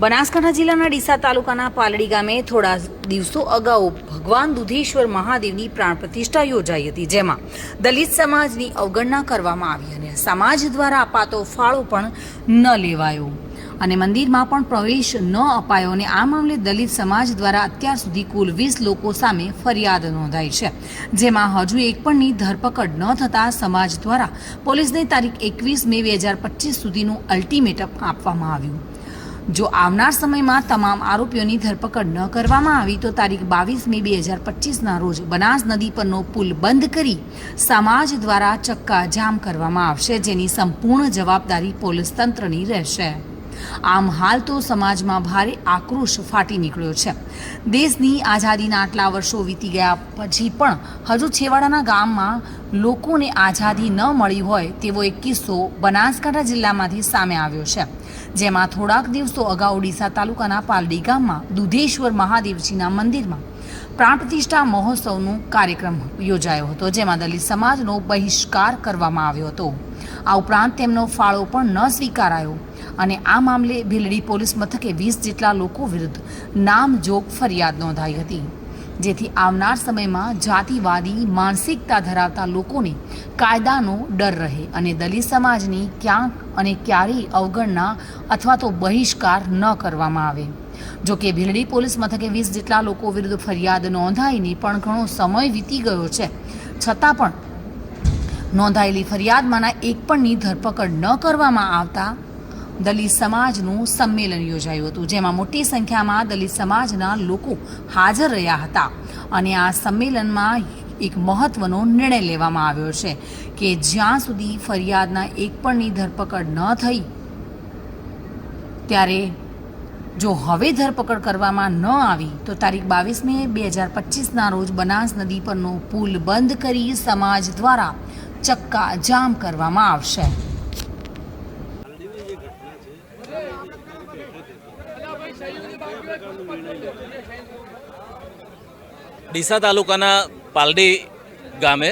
બનાસકાંઠા જિલ્લાના ડીસા તાલુકાના પાલડી ગામે થોડા દિવસો અગાઉ ભગવાન દુધેશ્વર મહાદેવની પ્રાણ પ્રતિષ્ઠા યોજાઈ હતી, જેમાં દલિત સમાજની અવગણના કરવામાં આવી અને સમાજ દ્વારા અપાતો ફાળો પણ ન લેવાયો. અને મંદિરમાં પણ પ્રવેશ ન અપાયો અને આ મામલે દલિત સમાજ દ્વારા અત્યાર સુધી કુલ વીસ લોકો સામે ફરિયાદ નોંધાઈ છે, જેમાં હજુ એક પણની ધરપકડ ન થતાં સમાજ દ્વારા પોલીસને તારીખ એકવીસ મે બે હજાર પચીસ સુધીનું અલ્ટિમેટમ આપવામાં આવ્યું. જો આવનાર સમયમાં તમામ આરોપીઓની ધરપકડ ન કરવામાં આવી તો તારીખ બાવીસ મે બે હજાર પચીસના રોજ બનાસ નદી પરનો પુલ બંધ કરી સમાજ દ્વારા ચક્કા જામ કરવામાં આવશે જેની સંપૂર્ણ જવાબદારી પોલીસ તંત્રની રહેશે. આમ હાલ તો સમાજમાં ભારે આક્રોશ ફાટી નીકળ્યો છે. દેશની આઝાદીના આટલા વર્ષો વીતી ગયા પછી પણ હજુ છેવાડાના ગામમાં લોકોને આઝાદી ન મળી હોય તેવો એક કિસ્સો બનાસકાંઠા જિલ્લામાંથી સામે આવ્યો છે. જેમાં થોડાક દિવસો અગાઉ ડીસા તાલુકાના પાલડી ગામમાં દુધેશ્વર મહાદેવજીના મંદિરમાં પ્રાણ પ્રતિષ્ઠા મહોત્સવનો કાર્યક્રમ યોજાયો હતો, જેમાં દલિત સમાજનો બહિષ્કાર કરવામાં આવ્યો હતો. આ ઉપરાંત તેમનો ફાળો પણ ન સ્વીકારાયો અને આ મામલે ભીલડી પોલીસ મથકે વીસ જેટલા લોકો વિરુદ્ધ નામજોગ ફરિયાદ નોંધાઈ હતી. જેથી આવનાર સમયમાં જાતિવાદી માનસિકતા ધરાવતા લોકોને કાયદાનો ડર રહે અને દલિત સમાજની ક્યાંક અને ક્યારેય અવગણના અથવા તો બહિષ્કાર ન કરવામાં આવે. જો કે ભીલડી પોલીસ મથકે વીસ જેટલા લોકો વિરુદ્ધ ફરિયાદ નોંધાઈને પણ ઘણો સમય વીતી ગયો છે. છતાં પણ નોંધાયેલી ફરિયાદમાંના એક પણની ધરપકડ ન કરવામાં આવતા દલિત સમાજનું સંમેલન યોજાયું હતું, જેમાં મોટી સંખ્યામાં દલિત સમાજના લોકો હાજર રહ્યા હતા. અને આ સંમેલનમાં એક મહત્વનો નિર્ણય લેવામાં આવ્યો છે કે જ્યાં સુધી ફરિયાદના એક પણની ધરપકડ ન થઈ, ત્યારે જો હવે ધરપકડ કરવામાં ન આવી, તો તારીખ બાવીસ મે બે હજાર પચીસના રોજ બનાસ નદી પરનો પુલ બંધ કરી સમાજ દ્વારા ચક્કા જામ કરવામાં આવશે. ડીસા તાલુકાના પાલડી ગામે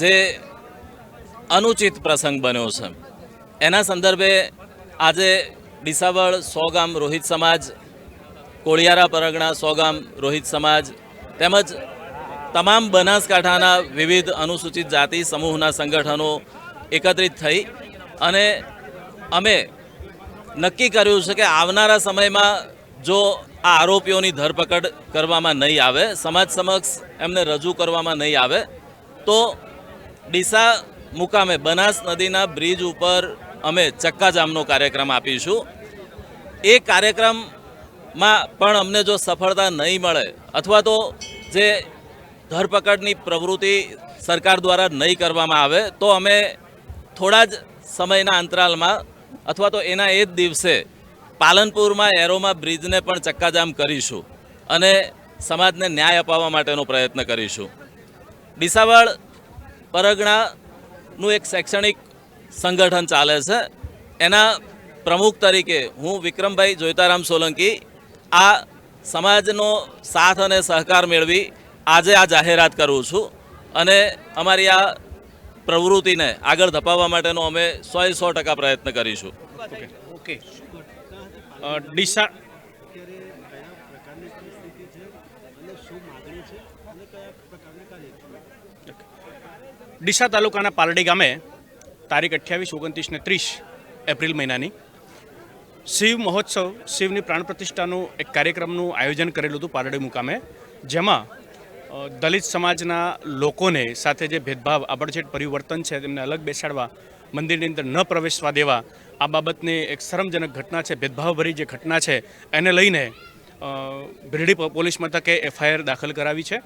જે અનુચિત પ્રસંગ બન્યો છે. એના સંદર્ભે આજે ડીસાવળ સો ગામ રોહિત સમાજ, કોળિયારા પરગણા સો ગામ રોહિત સમાજ તેમજ તમામ બનાસકાંઠાના વિવિધ અનુસૂચિત જાતિ સમૂહના સંગઠનો એકત્રિત થઈ અને અમે નક્કી કર્યું છે કે આવનારા સમયમાં જો આ આરોપીઓની ધરપકડ કરવામાં નહીં આવે, સમાજ સમક્ષ એમને રજૂ કરવામાં નહીં આવે, તો ડીસા મુકામે બનાસ નદીના બ્રિજ ઉપર અમે ચક્કાજામનો કાર્યક્રમ આપીશું. એ કાર્યક્રમમાં પણ અમને જો સફળતા નહીં મળે અથવા તો જે ધરપકડની પ્રવૃત્તિ સરકાર દ્વારા નહીં કરવામાં આવે, તો અમે થોડા જ સમયના અંતરાલમાં અથવા તો એના એ જ દિવસે પાલનપુરમાં એરોમાં બ્રિજને પણ ચક્કાજામ કરીશું અને સમાજને ન્યાય અપાવવા માટેનો પ્રયત્ન કરીશું. ડીસાવાડ, પરગણાનું એક શૈક્ષણિક સંગઠન ચાલે છે. એના પ્રમુખ તરીકે હું વિક્રમભાઈ જોઈતારામ સોલંકી આ સમાજનો સાથ અને સહકાર મેળવી આજે આ જાહેરાત કરું છું. અને અમારી આ પ્રવૃત્તિને આગળ ધપાવવા માટેનો અમે સો સો ટકા પ્રયત્ન કરીશું. ઓકે. ડીસા ડીસા તાલુકાના પાલડી ગામે તારીખ અઠ્યાવીસ, ઓગણત્રીસ ને ત્રીસ એપ્રિલ મહિનાની. શિવ મહોત્સવ, શિવની પ્રાણ પ્રતિષ્ઠાનું એક કાર્યક્રમનું આયોજન કરેલું હતું પારડી મુકામે, જેમાં દલિત સમાજના લોકોને સાથે જે ભેદભાવ આબડછેટ પરિવર્તન છે, તેમને અલગ બેસાડવા, મંદિરની અંદર ન પ્રવેશવા દેવા, આ બાબતની એક શરમજનક ઘટના છે, ભેદભાવભરી જે ઘટના છે, એને લઈને ભીરડી પોલીસ મથકે એફઆઈઆર દાખલ કરાવી છે.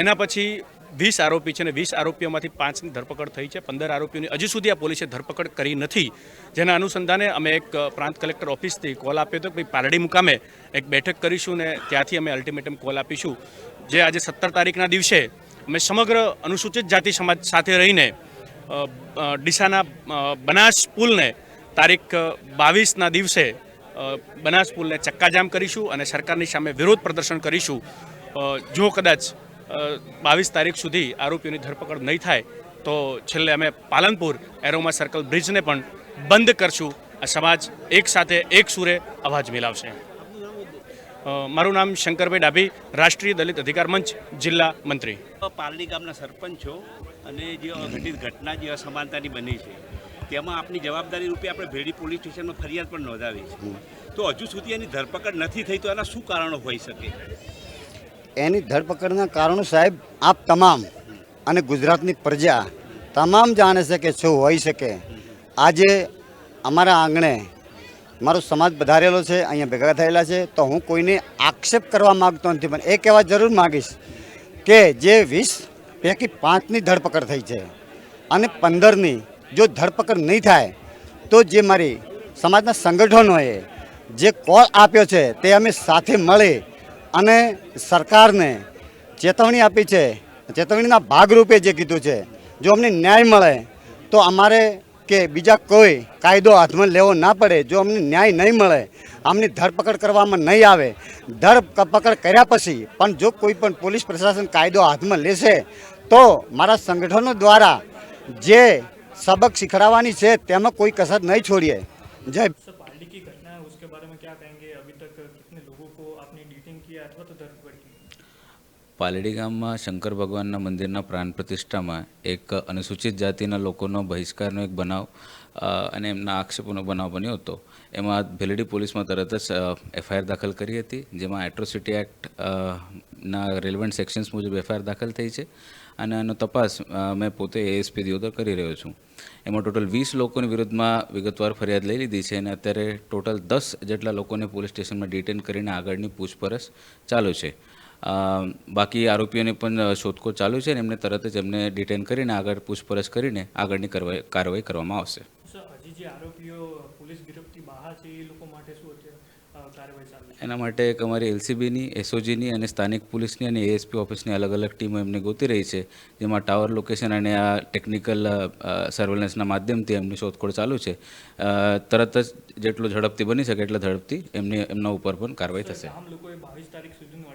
એના પછી વીસ આરોપી છે અને વીસ આરોપીઓમાંથી પાંચની ધરપકડ થઈ છે. પંદર આરોપીઓની હજી સુધી આ પોલીસે ધરપકડ કરી નથી. જેના અનુસંધાને અમે એક પ્રાંત કલેક્ટર ઓફિસથી કોલ આપ્યો હતો કે ભાઈ પાલડી મુકામે એક બેઠક કરીશું ને ત્યાંથી અમે અલ્ટિમેટમ કોલ આપીશું. જે આજે સત્તર તારીખના દિવસે અમે સમગ્ર અનુસૂચિત જાતિ સમાજ સાથે રહીને ડીસાના બનાસ પુલને તારીખ બાવીસના દિવસે બનાસ પુલને ચક્કાજામ કરીશું અને સરકારની સામે વિરોધ પ્રદર્શન કરીશું. જો કદાચ બાવીસ તારીખ સુધી આરોપીઓની ધરપકડ નહીં થાય તો છેલ્લે અમે પાલનપુર એરોમા સર્કલ બ્રિજને પણ બંધ કરશું. આ સમાજ એક સાથે એક સુરે અવાજ મિલાવશે. મારું નામ શંકરભાઈ ડાભી રાષ્ટ્રીય દલિત અધિકાર મંચ જિલ્લા મંત્રી. પાલડી ગામના સરપંચ છો અને જે અઘટિત ઘટના જે અસમાનતાની બની છે તેમાં આપની જવાબદારી રૂપે આપણે ભેડી પોલીસ સ્ટેશનમાં ફરિયાદ પણ નોંધાવી છે. તો હજુ સુધી એની ધરપકડ નથી થઈ તો એના શું કારણો હોઈ શકે? એની ધરપકડના કારણો સાહેબ આપ તમામ અને ગુજરાતની પ્રજા તમામ જાણે છે કે શું હોઈ શકે. આજે અમારા આંગણે મારો સમાજ વધારેલો છે, અહીંયા ભેગા થયેલા છે, તો હું કોઈને આક્ષેપ કરવા માગતો નથી, પણ એ કહેવા જરૂર માગીશ કે જે વીસ પૈકી પાંચની ધરપકડ થઈ છે અને પંદરની જો ધરપકડ નહીં થાય, તો જે મારી સમાજના સંગઠનોએ જે કોલ આપ્યો છે તે અમે સાથે મળી અને સરકારને ચેતવણી આપી છે. ચેતવણીના ભાગરૂપે જે કીધું છે, જો અમને ન્યાય મળે, તો અમારે કે બીજા કોઈ કાયદો હાથમાં લેવો ના પડે, જો અમને ન્યાય નહીં મળે, આમની ધરપકડ કરવામાં નહીં આવે. ધરપકડ કર્યા પછી, પણ જો કોઈ પણ પોલીસ પ્રશાસન કાયદો હાથમાં લેશે, તો મારા સંગઠનો દ્વારા જે સબક શીખડાવવાની છે, તેમાં કોઈ કસર નહીં છોડીએ. જય को आपने डिटेन किया अथवा तो धरपकड़ की પાલડી ગામમાં શંકર ભગવાનના મંદિરના પ્રાણ પ્રતિષ્ઠામાં એક અનુસૂચિત જાતિના લોકોનો બહિષ્કારનો એક બનાવ અને એમના આક્ષેપોનો બનાવ બન્યો હતો. એમાં ભેલડી પોલીસમાં તરત જ એફઆઈઆર દાખલ કરી હતી, જેમાં એટ્રોસિટી એક્ટ ના રેલિવન્ટ સેક્શન્સ મુજબ એફઆઈઆર દાખલ થઈ છે. અને આનો તપાસ મેં પોતે એએસપી દિયોદર કરી રહ્યો છું. એમાં ટોટલ વીસ લોકોની વિરુદ્ધમાં વિગતવાર ફરિયાદ લઈ લીધી છે અને અત્યારે ટોટલ દસ જેટલા લોકોને પોલીસ સ્ટેશનમાં ડિટેન કરીને આગળની પૂછપરછ ચાલુ છે. બાકી આરોપીઓને પણ શોધખોળ ચાલુ છે અને એમને તરત જ એમને ડિટેન કરીને આગળ પૂછપરછ કરીને આગળની કાર્યવાહી કરવામાં આવશે. હજી જે આરોપીઓ પોલીસ ગિરફથી બહાર છે એ લોકો માટે શું અત્યારે અ, કાર્યવાહી ચાલુ છે? એના માટે એક અમારી એલસીબીની એસઓજીની અને સ્થાનિક પોલીસની અને એએસપી ઓફિસની અલગ અલગ ટીમો એમને ગોતી રહી છે. જેમાં ટાવર લોકેશન અને આ ટેકનિકલ સર્વેલન્સના માધ્યમથી એમની શોધખોળ ચાલુ છે. તરત જ જેટલું ઝડપથી બની શકે એટલા ઝડપથી એમની એમના ઉપર પણ કાર્યવાહી થશે. આમ લોકોએ બાવીસ તારીખ સુધીનું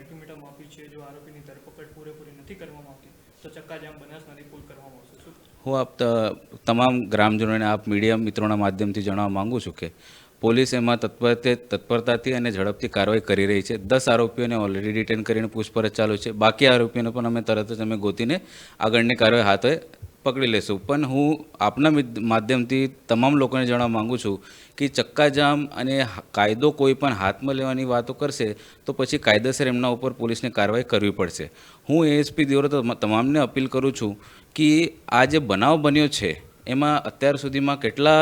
આપ્યું છે જો આરોપીની ધરપકડ પૂરેપૂરી નથી કરવામાં આવતી હું આપ તમામ ગ્રામજનોને, આપ મીડિયા મિત્રોના માધ્યમથી જણાવવા માગું છું કે, પોલીસ એમાં તત્પરતે, તત્પરતાથી અને ઝડપથી કાર્યવાહી કરી રહી છે. દસ આરોપીઓને ઓલરેડી ડિટેન કરીને પૂછપરછ ચાલુ છે. બાકી આરોપીઓને પણ અમે તરત જ અમે ગોતીને આગળની કાર્યવાહી હાથે પકડી લેશું. પણ હું આપના માધ્યમથી તમામ લોકોને જણાવવા માગું છું કે ચક્કાજામ અને કાયદો કોઈ પણ હાથમાં લેવાની વાતો કરશે તો પછી કાયદેસર એમના ઉપર પોલીસને કાર્યવાહી કરવી પડશે. હું એએસપી દિયોર તો તમામને અપીલ કરું છું કે આ જે બનાવ બન્યો છે, એમાં અત્યાર સુધીમાં કેટલા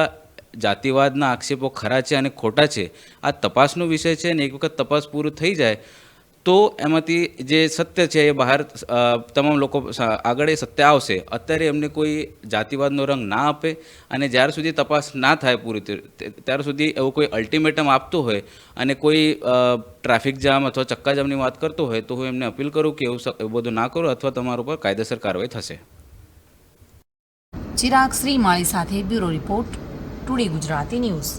જાતિવાદના આક્ષેપો ખરા છે અને ખોટા છે, આ તપાસનો વિષય છે અને એક વખત તપાસ પૂરું થઈ જાય તો એમાંથી જે સત્ય છે એ બહાર તમામ લોકો આગળ એ સત્ય આવશે. અત્યારે એમને કોઈ જાતિવાદનો રંગ ના આપે અને જ્યાર સુધી તપાસ ના થાય પૂરી ત્યાર સુધી એવો કોઈ અલ્ટિમેટમ આપતો હોય અને કોઈ ટ્રાફિક જામ અથવા ચક્કાજામની વાત કરતો હોય તો હું એમને અપીલ કરું કે એવું એવું બધું ના કરો અથવા તમારા ઉપર કાયદેસર કાર્યવાહી થશે. ચિરાગ શ્રીમાળી સાથે bureau report, today Gujarati news.